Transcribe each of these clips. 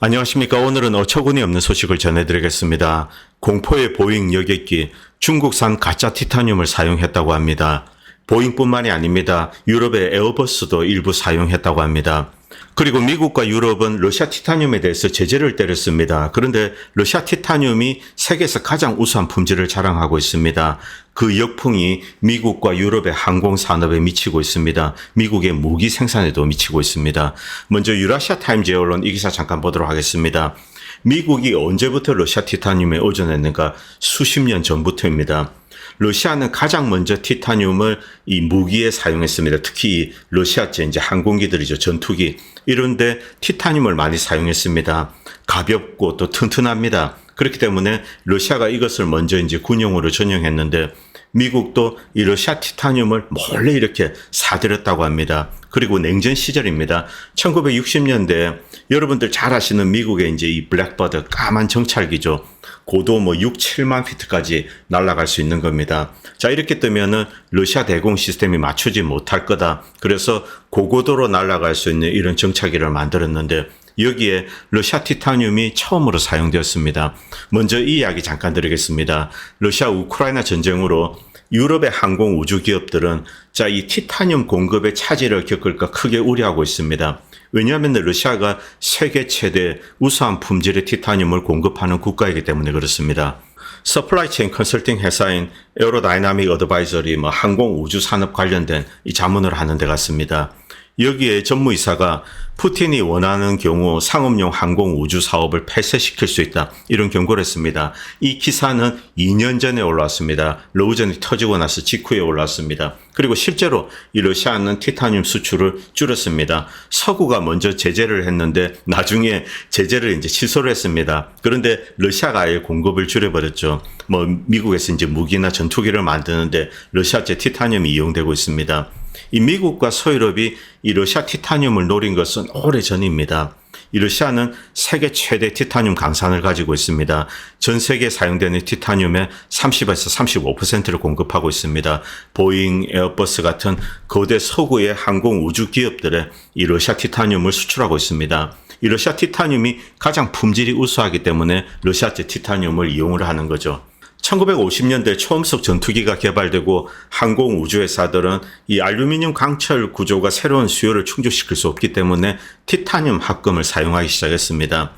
안녕하십니까. 오늘은 어처구니 없는 소식을 전해드리겠습니다. 공포의 보잉 여객기 중국산 가짜 티타늄을 사용했다고 합니다. 보잉뿐만이 아닙니다. 유럽의 에어버스도 일부 사용했다고 합니다. 그리고 미국과 유럽은 러시아 티타늄에 대해서 제재를 때렸습니다. 그런데 러시아 티타늄이 세계에서 가장 우수한 품질을 자랑하고 있습니다. 그 역풍이 미국과 유럽의 항공 산업에 미치고 있습니다. 미국의 무기 생산에도 미치고 있습니다. 먼저 유라시아 타임즈 언론 이 기사 잠깐 보도록 하겠습니다. 미국이 언제부터 러시아 티타늄에 의존했는가? 수십 년 전부터입니다. 러시아는 가장 먼저 티타늄을 이 무기에 사용했습니다. 특히 러시아제 이제 항공기들이죠. 전투기. 이런데 티타늄을 많이 사용했습니다. 가볍고 또 튼튼합니다. 그렇기 때문에 러시아가 이것을 먼저 이제 군용으로 전용했는데 미국도 이 러시아 티타늄을 몰래 이렇게 사들였다고 합니다. 그리고 냉전 시절입니다. 1960년대 여러분들 잘 아시는 미국의 이제 이 블랙버드 까만 정찰기죠. 고도 뭐 6, 7만 피트까지 날아갈 수 있는 겁니다. 자, 이렇게 뜨면은 러시아 대공 시스템이 맞추지 못할 거다. 그래서 고고도로 날아갈 수 있는 이런 정찰기를 만들었는데 여기에 러시아 티타늄이 처음으로 사용되었습니다. 먼저 이 이야기 잠깐 드리겠습니다. 러시아 우크라이나 전쟁으로 유럽의 항공 우주 기업들은 자, 이 티타늄 공급의 차질을 겪을까 크게 우려하고 있습니다. 왜냐하면 러시아가 세계 최대 우수한 품질의 티타늄을 공급하는 국가이기 때문에 그렇습니다. 서플라이 체인 컨설팅 회사인 에어로다이나믹 어드바이저리 뭐 항공 우주 산업 관련된 이 자문을 하는 데 갔습니다. 여기에 전무이사가 푸틴이 원하는 경우 상업용 항공 우주 사업을 폐쇄시킬 수 있다. 이런 경고를 했습니다. 이 기사는 2년 전에 올라왔습니다. 러우전이 터지고 나서 직후에 올라왔습니다. 그리고 실제로 이 러시아는 티타늄 수출을 줄였습니다. 서구가 먼저 제재를 했는데 나중에 제재를 이제 취소를 했습니다. 그런데 러시아가 아예 공급을 줄여버렸죠. 뭐 미국에서 이제 무기나 전투기를 만드는데 러시아제 티타늄이 이용되고 있습니다. 이 미국과 서유럽이 이 러시아 티타늄을 노린 것은 오래 전입니다. 이 러시아는 세계 최대 티타늄 강산을 가지고 있습니다. 전 세계에 사용되는 티타늄의 30에서 35%를 공급하고 있습니다. 보잉, 에어버스 같은 거대 서구의 항공 우주 기업들에 이 러시아 티타늄을 수출하고 있습니다. 이 러시아 티타늄이 가장 품질이 우수하기 때문에 러시아제 티타늄을 이용을 하는 거죠. 1950년대 초음속 전투기가 개발되고 항공 우주회사들은 이 알루미늄 강철 구조가 새로운 수요를 충족시킬 수 없기 때문에 티타늄 합금을 사용하기 시작했습니다.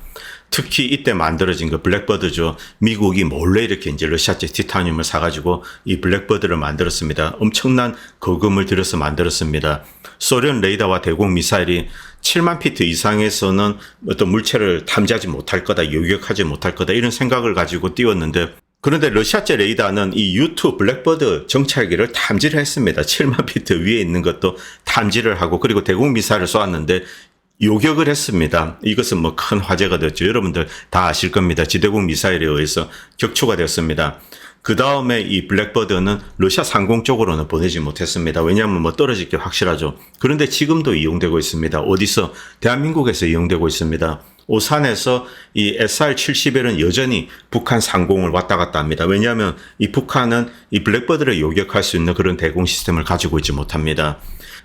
특히 이때 만들어진 그 블랙버드죠. 미국이 몰래 이렇게 이제 러시아제 티타늄을 사가지고 이 블랙버드를 만들었습니다. 엄청난 거금을 들여서 만들었습니다. 소련 레이더와 대공 미사일이 7만 피트 이상에서는 어떤 물체를 탐지하지 못할 거다, 요격하지 못할 거다 이런 생각을 가지고 띄웠는데 그런데 러시아제 레이더는 이 U2 블랙버드 정찰기를 탐지를 했습니다. 7만 피트 위에 있는 것도 탐지를 하고 그리고 대공 미사일을 쏘았는데 요격을 했습니다. 이것은 뭐 큰 화제가 됐죠. 여러분들 다 아실 겁니다. 지대공 미사일에 의해서 격추가 되었습니다. 그 다음에 이 블랙버드는 러시아 상공 쪽으로는 보내지 못했습니다. 왜냐하면 뭐 떨어질 게 확실하죠. 그런데 지금도 이용되고 있습니다. 어디서? 대한민국에서 이용되고 있습니다. 오산에서 이 SR-71은 여전히 북한 상공을 왔다 갔다 합니다. 왜냐하면 이 북한은 이 블랙버드를 요격할 수 있는 그런 대공 시스템을 가지고 있지 못합니다.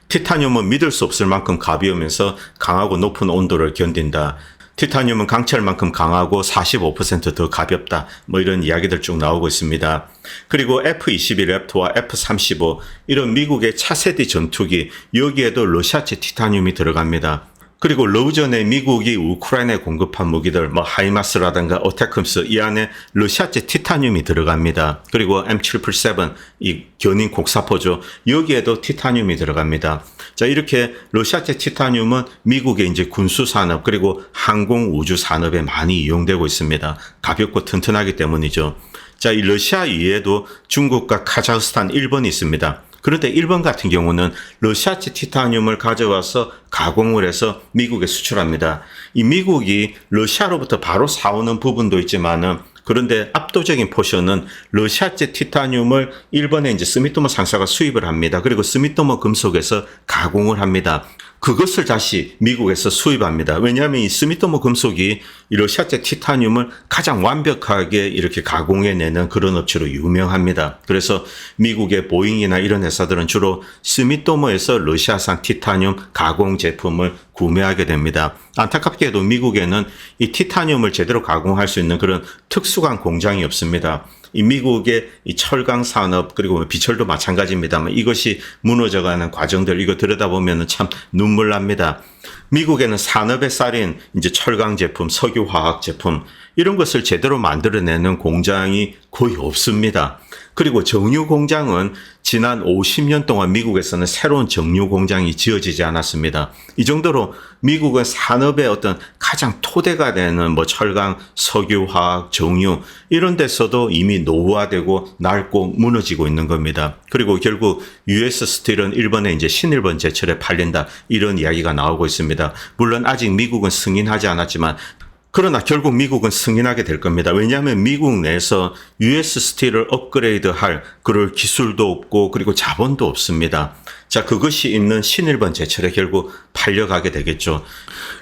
티타늄은 믿을 수 없을 만큼 가벼우면서 강하고 높은 온도를 견딘다. 티타늄은 강철만큼 강하고 45%더 가볍다. 뭐 이런 이야기들 쭉 나오고 있습니다. 그리고 F-21 F와 F-35 이런 미국의 차세대 전투기 여기에도 러시아제 티타늄이 들어갑니다. 그리고 러우전에 미국이 우크라이나에 공급한 무기들 뭐 하이마스라든가 어태컴스 이 안에 러시아제 티타늄이 들어갑니다. 그리고 M777 이 견인 곡사포죠. 여기에도 티타늄이 들어갑니다. 자 이렇게 러시아제 티타늄은 미국의 이제 군수 산업 그리고 항공 우주 산업에 많이 이용되고 있습니다. 가볍고 튼튼하기 때문이죠. 자, 이 러시아 이외에도 중국과 카자흐스탄, 일본이 있습니다. 그런데 일본 같은 경우는 러시아제 티타늄을 가져와서 가공을 해서 미국에 수출합니다. 이 미국이 러시아로부터 바로 사오는 부분도 있지만은 그런데 압도적인 포션은 러시아제 티타늄을 일본의 이제 스미토모 상사가 수입을 합니다. 그리고 스미토모 금속에서 가공을 합니다. 그것을 다시 미국에서 수입합니다. 왜냐하면 이 스미토모 금속이 이 러시아제 티타늄을 가장 완벽하게 이렇게 가공해내는 그런 업체로 유명합니다. 그래서 미국의 보잉이나 이런 회사들은 주로 스미토모에서 러시아산 티타늄 가공 제품을 구매하게 됩니다. 안타깝게도 미국에는 이 티타늄을 제대로 가공할 수 있는 그런 특수한 공장이 없습니다. 이 미국의 이 철강 산업 그리고 뭐 비철도 마찬가지입니다만 이것이 무너져가는 과정들 이거 들여다보면 참 눈물 납니다. 미국에는 산업의 쌀인 이제 철강 제품, 석유 화학 제품 이런 것을 제대로 만들어내는 공장이 거의 없습니다. 그리고 정유 공장은 지난 50년 동안 미국에서는 새로운 정유 공장이 지어지지 않았습니다. 이 정도로 미국은 산업의 어떤 가장 토대가 되는 뭐 철강, 석유, 화학, 정유 이런 데서도 이미 노후화되고 낡고 무너지고 있는 겁니다. 그리고 결국 US 스틸은 일본에 이제 신일본 제철에 팔린다 이런 이야기가 나오고 있습니다. 물론 아직 미국은 승인하지 않았지만 그러나 결국 미국은 승인하게 될 겁니다. 왜냐하면 미국 내에서 US 스틸을 업그레이드할 그럴 기술도 없고 그리고 자본도 없습니다. 자, 그것이 있는 신일본 제철에 결국 팔려가게 되겠죠.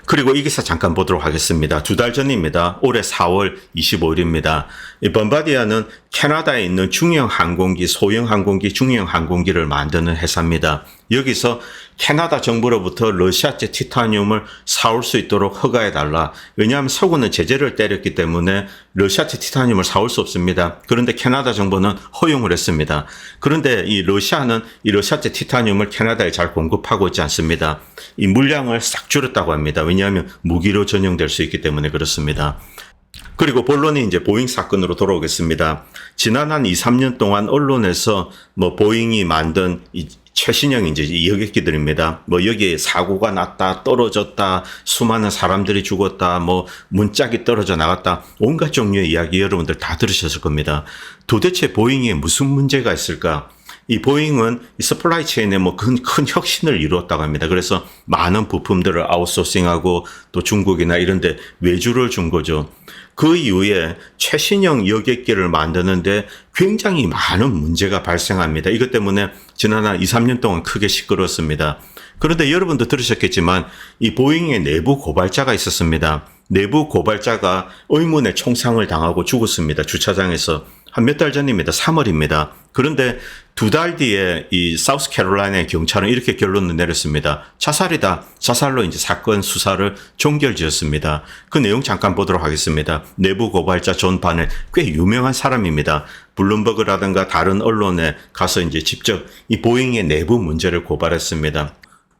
그리고 이 기사 잠깐 보도록 하겠습니다. 두 달 전입니다. 올해 4월 25일입니다. 이 범바디아는 캐나다에 있는 중형 항공기, 소형 항공기, 중형 항공기를 만드는 회사입니다. 여기서 캐나다 정부로부터 러시아제 티타늄을 사올 수 있도록 허가해 달라. 왜냐하면 서구는 제재를 때렸기 때문에 러시아제 티타늄을 사올 수 없습니다. 그런데 캐나다 정부는 허용을 했습니다. 그런데 이 러시아는 이 러시아제 티타늄을 캐나다에 잘 공급하고 있지 않습니다. 이 물량을 싹 줄였다고 합니다. 왜냐하면 무기로 전용될 수 있기 때문에 그렇습니다. 그리고 본론이 이제 보잉 사건으로 돌아오겠습니다. 지난 한 2, 3년 동안 언론에서 뭐 보잉이 만든 이 최신형 이제 이 여객기들입니다. 뭐 여기에 사고가 났다, 떨어졌다, 수많은 사람들이 죽었다, 뭐 문짝이 떨어져 나갔다, 온갖 종류의 이야기 여러분들 다 들으셨을 겁니다. 도대체 보잉에 무슨 문제가 있을까? 이 보잉은 이 서플라이 체인에 뭐큰 큰 혁신을 이루었다고 합니다. 그래서 많은 부품들을 아웃소싱하고 또 중국이나 이런 데 외주를 준 거죠. 그 이후에 최신형 여객기를 만드는데 굉장히 많은 문제가 발생합니다. 이것 때문에 지난 한 2, 3년 동안 크게 시끄러웠습니다. 그런데 여러분도 들으셨겠지만 이 보잉의 내부 고발자가 있었습니다. 내부 고발자가 의문의 총상을 당하고 죽었습니다. 주차장에서. 한 몇 달 전입니다. 3월입니다. 그런데 두 달 뒤에 이 사우스 캐롤라이나의 경찰은 이렇게 결론을 내렸습니다. 자살이다. 자살로 이제 사건 수사를 종결 지었습니다. 그 내용 잠깐 보도록 하겠습니다. 내부 고발자 존 바넬 꽤 유명한 사람입니다. 블룸버그라든가 다른 언론에 가서 이제 직접 이 보잉의 내부 문제를 고발했습니다.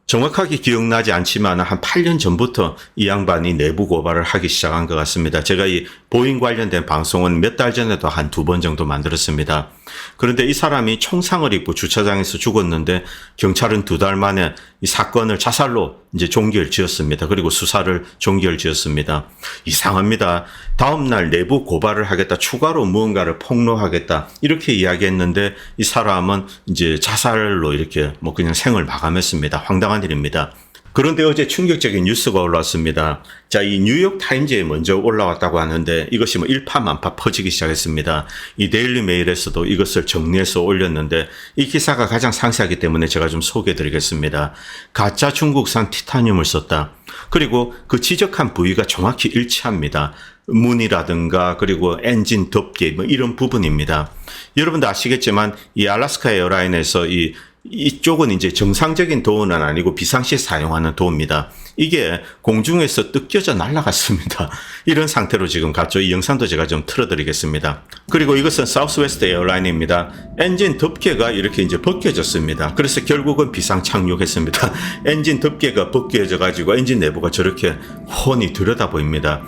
정확하게 기억나지 않지만 한 8년 전부터 이 양반이 내부 고발을 하기 시작한 것 같습니다. 제가 이 보잉 관련된 방송은 몇 달 전에도 한 두 번 정도 만들었습니다. 그런데 이 사람이 총상을 입고 주차장에서 죽었는데 경찰은 두 달 만에 이 사건을 자살로 이제 종결 지었습니다. 그리고 수사를 종결 지었습니다. 이상합니다. 다음 날 내부 고발을 하겠다. 추가로 무언가를 폭로하겠다. 이렇게 이야기했는데 이 사람은 이제 자살로 이렇게 뭐 그냥 생을 마감했습니다. 황당한 일입니다. 그런데 어제 충격적인 뉴스가 올라왔습니다. 자, 이 뉴욕 타임즈에 먼저 올라왔다고 하는데 이것이 뭐 일파만파 퍼지기 시작했습니다. 이 데일리 메일에서도 이것을 정리해서 올렸는데 이 기사가 가장 상세하기 때문에 제가 좀 소개해 드리겠습니다. 가짜 중국산 티타늄을 썼다. 그리고 그 지적한 부위가 정확히 일치합니다. 문이라든가 그리고 엔진 덮개 뭐 이런 부분입니다. 여러분도 아시겠지만 이 알라스카 에어라인에서 이 이쪽은 이제 정상적인 도어는 아니고 비상시에 사용하는 도어입니다. 이게 공중에서 뜯겨져 날아갔습니다. 이런 상태로 지금 갔죠. 이 영상도 제가 좀 틀어드리겠습니다. 그리고 이것은 사우스웨스트 에어라인입니다. 엔진 덮개가 이렇게 이제 벗겨졌습니다. 그래서 결국은 비상 착륙했습니다. 엔진 덮개가 벗겨져 가지고 엔진 내부가 저렇게 훤히 들여다 보입니다.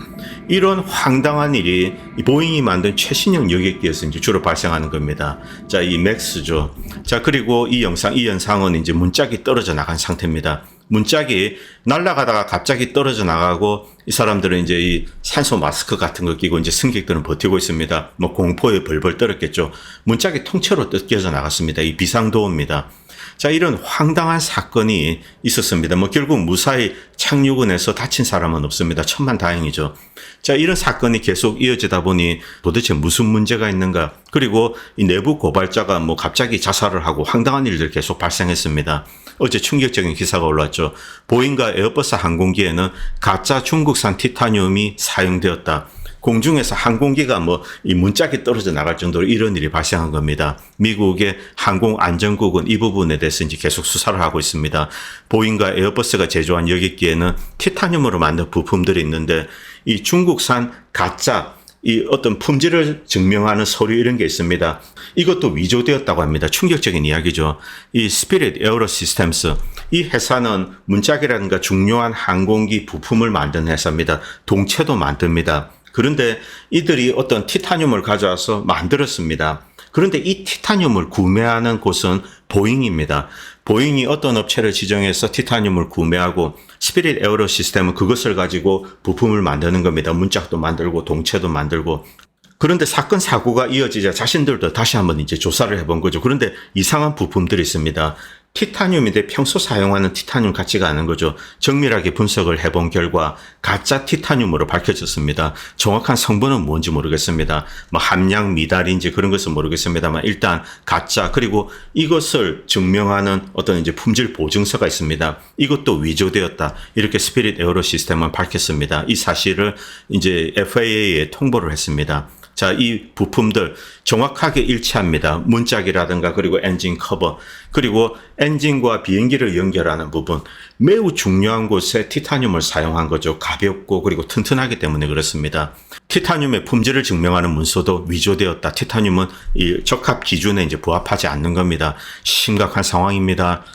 이런 황당한 일이 이 보잉이 만든 최신형 여객기에서 이제 주로 발생하는 겁니다. 자, 이 맥스죠. 자, 그리고 이 영상, 이 영상은 이제 문짝이 떨어져 나간 상태입니다. 문짝이 날아가다가 갑자기 떨어져 나가고 이 사람들은 이제 이 산소 마스크 같은 거 끼고 이제 승객들은 버티고 있습니다. 뭐 공포에 벌벌 떨었겠죠. 문짝이 통째로 뜯겨져 나갔습니다. 이 비상도어입니다. 자, 이런 황당한 사건이 있었습니다. 뭐 결국 무사히 착륙은 해서 다친 사람은 없습니다. 천만 다행이죠. 자, 이런 사건이 계속 이어지다 보니 도대체 무슨 문제가 있는가? 그리고 이 내부 고발자가 뭐 갑자기 자살을 하고 황당한 일들이 계속 발생했습니다. 어제 충격적인 기사가 올랐죠. 보잉과 에어버스 항공기에는 가짜 중국산 티타늄이 사용되었다. 공중에서 항공기가 뭐 이 문짝이 떨어져 나갈 정도로 이런 일이 발생한 겁니다. 미국의 항공안전국은 이 부분에 대해서 이제 계속 수사를 하고 있습니다. 보잉과 에어버스가 제조한 여객기에는 티타늄으로 만든 부품들이 있는데 이 중국산 가짜 이 어떤 품질을 증명하는 서류 이런 게 있습니다. 이것도 위조되었다고 합니다. 충격적인 이야기죠. 이 스피릿 에어로 시스템스 이 회사는 문짝이라든가 중요한 항공기 부품을 만드는 회사입니다. 동체도 만듭니다. 그런데 이들이 어떤 티타늄을 가져와서 만들었습니다. 그런데 이 티타늄을 구매하는 곳은 보잉입니다. 보잉이 어떤 업체를 지정해서 티타늄을 구매하고 스피릿 에어로 시스템은 그것을 가지고 부품을 만드는 겁니다. 문짝도 만들고 동체도 만들고 그런데 사건 사고가 이어지자 자신들도 다시 한번 이제 조사를 해본 거죠. 그런데 이상한 부품들이 있습니다. 티타늄인데 평소 사용하는 티타늄 같지가 않은 거죠. 정밀하게 분석을 해본 결과 가짜 티타늄으로 밝혀졌습니다. 정확한 성분은 뭔지 모르겠습니다. 뭐 함량 미달인지 그런 것은 모르겠습니다만 일단 가짜 그리고 이것을 증명하는 어떤 이제 품질 보증서가 있습니다. 이것도 위조되었다. 이렇게 스피릿 에어로 시스템은 밝혔습니다. 이 사실을 이제 FAA에 통보를 했습니다. 자, 이 부품들 정확하게 일치합니다. 문짝이라든가 그리고 엔진 커버 그리고 엔진과 비행기를 연결하는 부분 매우 중요한 곳에 티타늄을 사용한 거죠. 가볍고 그리고 튼튼하기 때문에 그렇습니다. 티타늄의 품질을 증명하는 문서도 위조되었다. 티타늄은 이 적합 기준에 이제 부합하지 않는 겁니다. 심각한 상황입니다.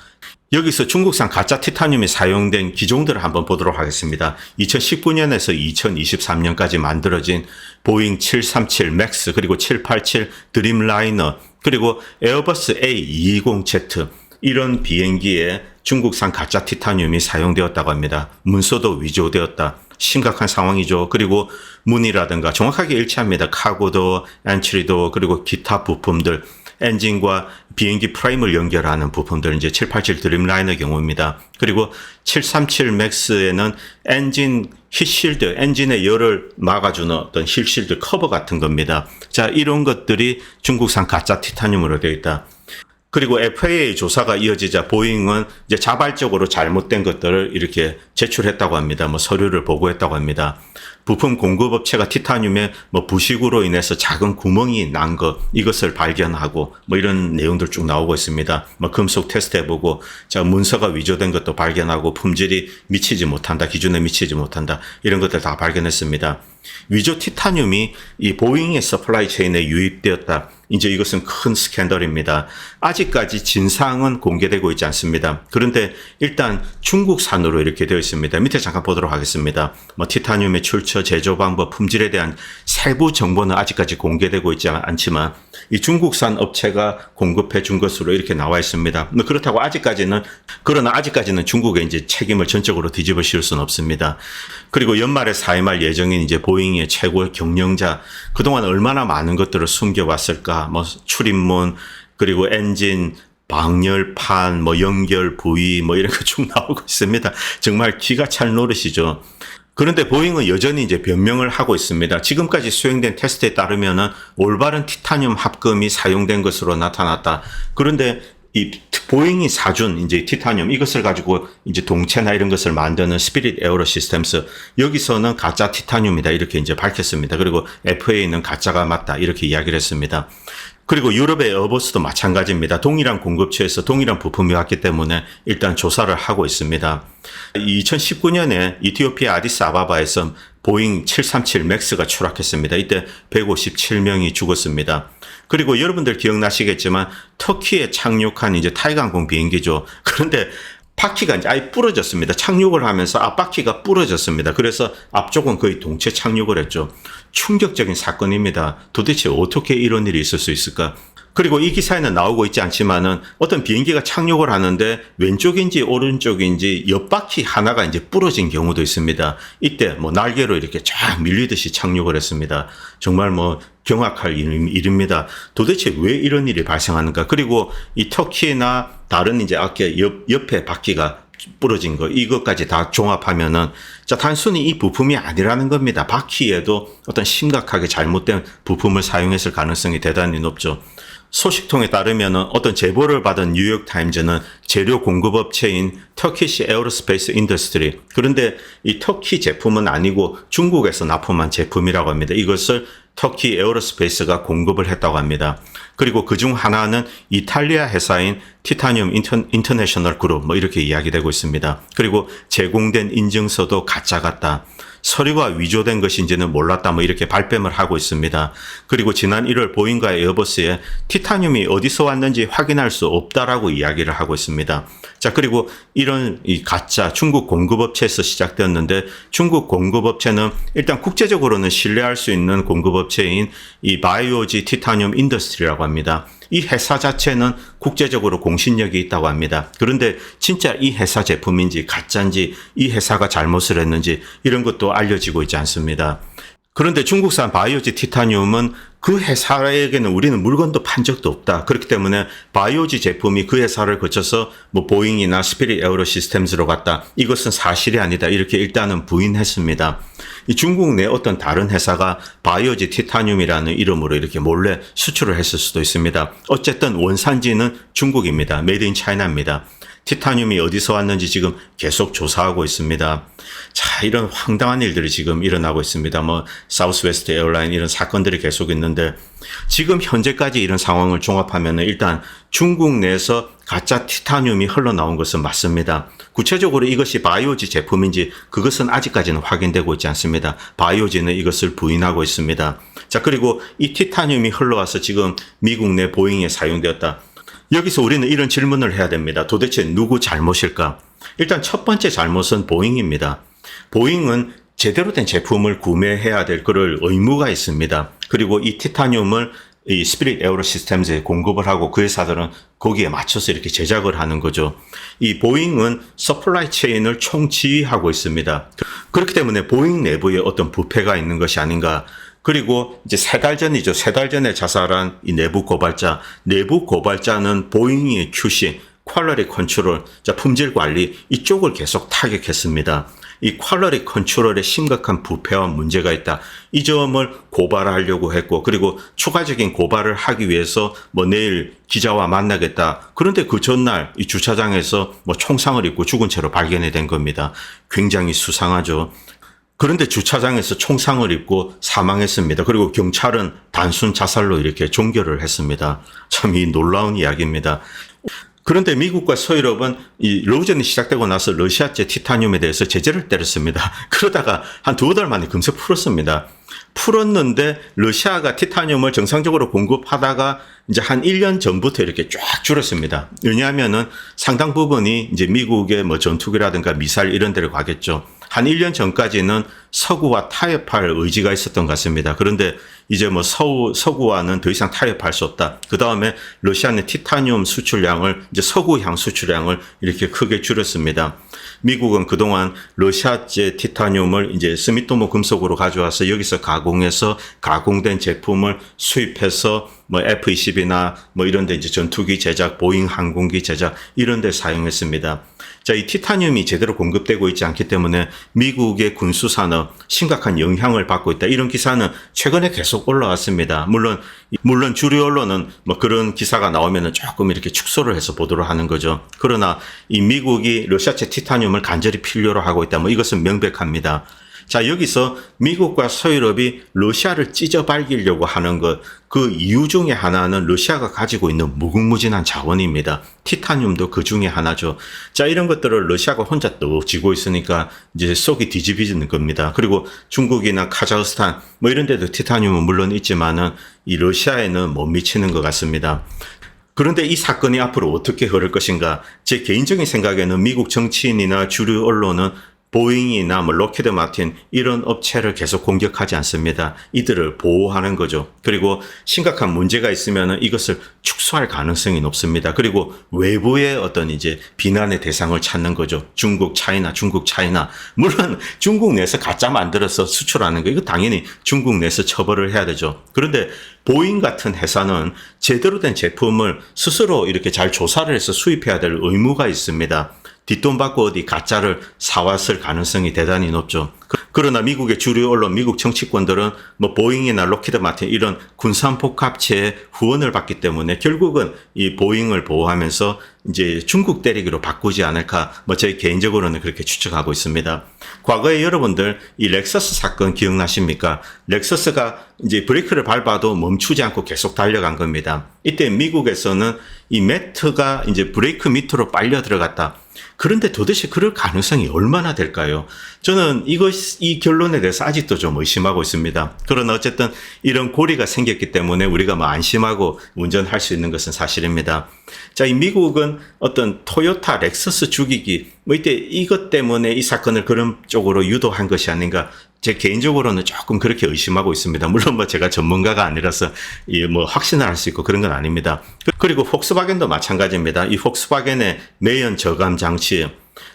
여기서 중국산 가짜 티타늄이 사용된 기종들을 한번 보도록 하겠습니다. 2019년에서 2023년까지 만들어진 보잉 737 맥스 그리고 787 드림라이너 그리고 에어버스 A220Z 이런 비행기에 중국산 가짜 티타늄이 사용되었다고 합니다. 문서도 위조되었다. 심각한 상황이죠. 그리고 문이라든가 정확하게 일치합니다. 카고도, 엔트리도 그리고 기타 부품들 엔진과 비행기 프레임을 연결하는 부품들 이제 787 드림라이너 경우입니다. 그리고 737 맥스에는 엔진 힐실드, 엔진의 열을 막아주는 어떤 힐실드 커버 같은 겁니다. 자, 이런 것들이 중국산 가짜 티타늄으로 되어 있다. 그리고 FAA 조사가 이어지자 보잉은 이제 자발적으로 잘못된 것들을 이렇게 제출했다고 합니다. 뭐 서류를 보고했다고 합니다. 부품 공급업체가 티타늄에 뭐 부식으로 인해서 작은 구멍이 난 것, 이것을 발견하고 뭐 이런 내용들 쭉 나오고 있습니다. 뭐 금속 테스트 해보고, 자, 문서가 위조된 것도 발견하고 품질이 미치지 못한다, 기준에 미치지 못한다, 이런 것들 다 발견했습니다. 위조 티타늄이 이 보잉의 서플라이 체인에 유입되었다. 이제 이것은 큰 스캔들입니다. 아직까지 진상은 공개되고 있지 않습니다. 그런데 일단 중국산으로 이렇게 되어 있습니다. 밑에 잠깐 보도록 하겠습니다. 뭐 티타늄의 출처, 제조 방법, 품질에 대한 세부 정보는 아직까지 공개되고 있지 않지만 이 중국산 업체가 공급해 준 것으로 이렇게 나와 있습니다. 뭐 그렇다고 아직까지는 그러나 아직까지는 중국에 이제 책임을 전적으로 뒤집어 씌울 수는 없습니다. 그리고 연말에 사임할 예정인 이제 보잉의 최고 경영자 그동안 얼마나 많은 것들을 숨겨 왔을까 뭐 출입문 그리고 엔진 방열판, 뭐 연결 부위, 뭐 이런 거 쭉 나오고 있습니다. 정말 기가 찰 노릇이죠. 그런데 보잉은 여전히 이제 변명을 하고 있습니다. 지금까지 수행된 테스트에 따르면은 올바른 티타늄 합금이 사용된 것으로 나타났다. 그런데 이 보잉이 사준 이제 티타늄 이것을 가지고 이제 동체나 이런 것을 만드는 스피릿 에어로 시스템스 여기서는 가짜 티타늄이다 이렇게 이제 밝혔습니다. 그리고 FA는 가짜가 맞다 이렇게 이야기를 했습니다. 그리고 유럽의 에어버스도 마찬가지입니다. 동일한 공급처에서 동일한 부품이 왔기 때문에 일단 조사를 하고 있습니다. 2019년에 이티오피아 아디스 아바바에서 보잉 737 맥스가 추락했습니다. 이때 157명이 죽었습니다. 그리고 여러분들 기억나시겠지만 터키에 착륙한 이제 타이강공 비행기죠. 그런데 바퀴가 이제 아예 부러졌습니다. 착륙을 하면서 앞바퀴가 부러졌습니다. 그래서 앞쪽은 거의 동체 착륙을 했죠. 충격적인 사건입니다. 도대체 어떻게 이런 일이 있을 수 있을까? 그리고 이 기사에는 나오고 있지 않지만은 어떤 비행기가 착륙을 하는데 왼쪽인지 오른쪽인지 옆바퀴 하나가 이제 부러진 경우도 있습니다. 이때 뭐 날개로 이렇게 쫙 밀리듯이 착륙을 했습니다. 정말 뭐 경악할 일- 일입니다. 도대체 왜 이런 일이 발생하는가? 그리고 이 터키나 다른 이제 아까 옆, 옆에 바퀴가 부러진 거 이것까지 다 종합하면은 자 단순히 이 부품이 아니라는 겁니다. 바퀴에도 어떤 심각하게 잘못된 부품을 사용했을 가능성이 대단히 높죠. 소식통에 따르면 어떤 제보를 받은 뉴욕 타임즈는 재료 공급 업체인 터키시 에어로스페이스 인더스트리 그런데 이 터키 제품은 아니고 중국에서 납품한 제품이라고 합니다. 이것을 터키 에어로스페이스가 공급을 했다고 합니다. 그리고 그중 하나는 이탈리아 회사인 티타늄 인터, 인터내셔널 그룹 뭐 이렇게 이야기되고 있습니다. 그리고 제공된 인증서도 가짜 같다. 서류가 위조된 것인지는 몰랐다 뭐 이렇게 발뺌을 하고 있습니다. 그리고 지난 1월 보잉과 에어버스에 티타늄이 어디서 왔는지 확인할 수 없다라고 이야기를 하고 있습니다. 자 그리고 이런 이 가짜 중국 공급업체에서 시작되었는데 중국 공급업체는 일단 국제적으로는 신뢰할 수 있는 공급업체인 이 바이오지 티타늄 인더스트리라고 합니다. 이 회사 자체는 국제적으로 공신력이 있다고 합니다. 그런데 진짜 이 회사 제품인지 가짜인지 이 회사가 잘못을 했는지 이런 것도 알려지고 있지 않습니다. 그런데 중국산 바이오지 티타늄은 그 회사에게는 우리는 물건도 판 적도 없다. 그렇기 때문에 바이오지 제품이 그 회사를 거쳐서 뭐 보잉이나 스피릿 에어로 시스템즈로 갔다. 이것은 사실이 아니다. 이렇게 일단은 부인했습니다. 이 중국 내 어떤 다른 회사가 바이오지 티타늄이라는 이름으로 이렇게 몰래 수출을 했을 수도 있습니다. 어쨌든 원산지는 중국입니다. 메이드 인 차이나입니다. 티타늄이 어디서 왔는지 지금 계속 조사하고 있습니다. 자, 이런 황당한 일들이 지금 일어나고 있습니다. 뭐, 사우스웨스트 에어라인 이런 사건들이 계속 있는데, 지금 현재까지 이런 상황을 종합하면 일단 중국 내에서 가짜 티타늄이 흘러나온 것은 맞습니다. 구체적으로 이것이 바이오지 제품인지 그것은 아직까지는 확인되고 있지 않습니다. 바이오지는 이것을 부인하고 있습니다. 자, 그리고 이 티타늄이 흘러와서 지금 미국 내 보잉에 사용되었다. 여기서 우리는 이런 질문을 해야 됩니다. 도대체 누구 잘못일까? 일단 첫 번째 잘못은 보잉입니다. 보잉은 제대로 된 제품을 구매해야 될 그럴 의무가 있습니다. 그리고 이 티타늄을 이 스피릿 에어로 시스템즈에 공급을 하고 그 회사들은 거기에 맞춰서 이렇게 제작을 하는 거죠. 이 보잉은 서플라이 체인을 총지휘하고 있습니다. 그렇기 때문에 보잉 내부에 어떤 부패가 있는 것이 아닌가. 그리고 이제 세 달 전이죠. 세 달 전에 자살한 이 내부 고발자. 내부 고발자는 보잉의 QC, 퀄러리 컨트롤, 자, 품질 관리 이쪽을 계속 타격했습니다. 이 퀄러리 컨트롤에 심각한 부패와 문제가 있다. 이 점을 고발하려고 했고, 그리고 추가적인 고발을 하기 위해서 뭐 내일 기자와 만나겠다. 그런데 그 전날 이 주차장에서 뭐 총상을 입고 죽은 채로 발견이 된 겁니다. 굉장히 수상하죠. 그런데 주차장에서 총상을 입고 사망했습니다. 그리고 경찰은 단순 자살로 이렇게 종결을 했습니다. 참 이 놀라운 이야기입니다. 그런데 미국과 서유럽은 이 로전이 시작되고 나서 러시아제 티타늄에 대해서 제재를 때렸습니다. 그러다가 한 두 달 만에 금세 풀었습니다. 풀었는데 러시아가 티타늄을 정상적으로 공급하다가 이제 한 1년 전부터 이렇게 쫙 줄었습니다. 왜냐하면은 상당 부분이 이제 미국의 뭐 전투기라든가 미사일 이런 데를 가겠죠. 한 1년 전까지는 서구와 타협할 의지가 있었던 것 같습니다. 그런데 이제 뭐 서구, 서구와는 더 이상 타협할 수 없다. 그 다음에 러시아는 티타늄 수출량을 이제 서구향 수출량을 이렇게 크게 줄였습니다. 미국은 그동안 러시아제 티타늄을 이제 스미토모 금속으로 가져와서 여기서 가공해서 가공된 제품을 수입해서 뭐 F-22나 뭐 이런 데 이제 전투기 제작, 보잉 항공기 제작 이런 데 사용했습니다. 자, 이 티타늄이 제대로 공급되고 있지 않기 때문에 미국의 군수 산업 심각한 영향을 받고 있다. 이런 기사는 최근에 계속 올라왔습니다. 물론 물론 주류 언론은 뭐 그런 기사가 나오면은 조금 이렇게 축소를 해서 보도를 하는 거죠. 그러나 이 미국이 러시아제 티타늄을 간절히 필요로 하고 있다. 뭐 이것은 명백합니다. 자, 여기서 미국과 서유럽이 러시아를 찢어발기려고 하는 것, 그 이유 중에 하나는 러시아가 가지고 있는 무궁무진한 자원입니다. 티타늄도 그 중에 하나죠. 자, 이런 것들을 러시아가 혼자 또 쥐고 있으니까 이제 속이 뒤집어지는 겁니다. 그리고 중국이나 카자흐스탄 뭐 이런 데도 티타늄은 물론 있지만은 이 러시아에는 못 미치는 것 같습니다. 그런데 이 사건이 앞으로 어떻게 흐를 것인가? 제 개인적인 생각에는 미국 정치인이나 주류 언론은 보잉이나 뭐 로키드 마틴 이런 업체를 계속 공격하지 않습니다. 이들을 보호하는 거죠. 그리고 심각한 문제가 있으면 이것을 축소할 가능성이 높습니다. 그리고 외부의 어떤 이제 비난의 대상을 찾는 거죠. 중국, 차이나, 중국, 차이나. 물론 중국 내에서 가짜 만들어서 수출하는 거 이거 당연히 중국 내에서 처벌을 해야 되죠. 그런데 보잉 같은 회사는 제대로 된 제품을 스스로 이렇게 잘 조사를 해서 수입해야 될 의무가 있습니다. 뒷돈 받고 어디 가짜를 사왔을 가능성이 대단히 높죠. 그- 그러나 미국의 주류 언론, 미국 정치권들은 뭐 보잉이나 로키드 마틴 이런 군산 복합체의 후원을 받기 때문에 결국은 이 보잉을 보호하면서 이제 중국 때리기로 바꾸지 않을까 뭐 저희 개인적으로는 그렇게 추측하고 있습니다. 과거에 여러분들 이 렉서스 사건 기억나십니까? 렉서스가 이제 브레이크를 밟아도 멈추지 않고 계속 달려간 겁니다. 이때 미국에서는 이 매트가 이제 브레이크 밑으로 빨려 들어갔다. 그런데 도대체 그럴 가능성이 얼마나 될까요? 저는 이것, 이 결론에 대해서 아직도 좀 의심하고 있습니다. 그러나 어쨌든 이런 고리가 생겼기 때문에 우리가 뭐 안심하고 운전할 수 있는 것은 사실입니다. 자, 이 미국은 어떤 토요타, 렉서스 죽이기, 뭐 이때 이것 때문에 이 사건을 그런 쪽으로 유도한 것이 아닌가. 제 개인적으로는 조금 그렇게 의심하고 있습니다. 물론 뭐 제가 전문가가 아니라서 이뭐 확신을 할 수 있고 그런 건 아닙니다. 그리고 폭스바겐도 마찬가지입니다. 이 폭스바겐의 매연 저감 장치.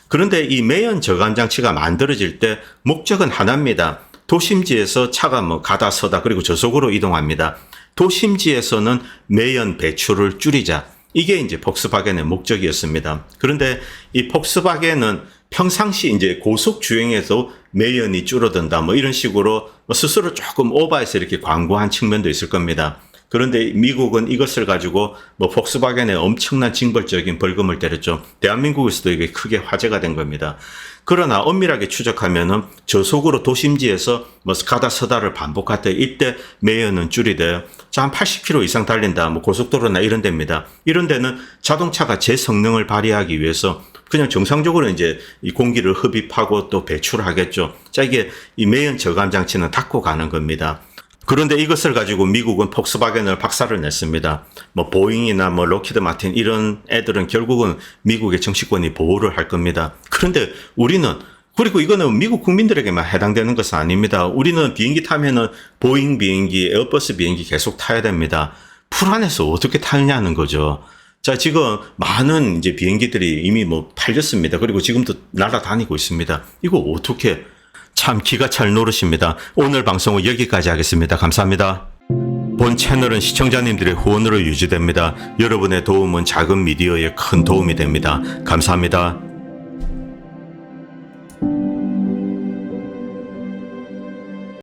그런데 이 매연 저감 장치가 만들어질 때 목적은 하나입니다. 도심지에서 차가 뭐 가다 서다 그리고 저속으로 이동합니다. 도심지에서는 매연 배출을 줄이자. 이게 이제 폭스바겐의 목적이었습니다. 그런데 이 폭스바겐은 평상시 이제 고속 주행에서 매연이 줄어든다 뭐 이런 식으로 뭐 스스로 조금 오버해서 이렇게 광고한 측면도 있을 겁니다. 그런데 미국은 이것을 가지고 뭐 폭스바겐에 엄청난 징벌적인 벌금을 때렸죠. 대한민국에서도 이게 크게 화제가 된 겁니다. 그러나 엄밀하게 추적하면은 저속으로 도심지에서 뭐 가다 서다를 반복할 때 이때 매연은 줄이되 한 80km 이상 달린다 뭐 고속도로나 이런 데입니다. 이런 데는 자동차가 제 성능을 발휘하기 위해서 그냥 정상적으로 이제 이 공기를 흡입하고 또 배출하겠죠. 자 이게 이 매연 저감 장치는 닫고 가는 겁니다. 그런데 이것을 가지고 미국은 폭스바겐을 박살을 냈습니다. 뭐 보잉이나 뭐 로키드 마틴 이런 애들은 결국은 미국의 정치권이 보호를 할 겁니다. 그런데 우리는 그리고 이거는 미국 국민들에게만 해당되는 것은 아닙니다. 우리는 비행기 타면은 보잉 비행기, 에어버스 비행기 계속 타야 됩니다. 풀 안에서 어떻게 타느냐는 거죠. 자, 지금 많은 이제 비행기들이 이미 뭐 팔렸습니다. 그리고 지금도 날아다니고 있습니다. 이거 어떻게 참 기가 찰 노릇입니다. 오늘 방송은 여기까지 하겠습니다. 감사합니다. 본 채널은 시청자님들의 후원으로 유지됩니다. 여러분의 도움은 작은 미디어에 큰 도움이 됩니다. 감사합니다.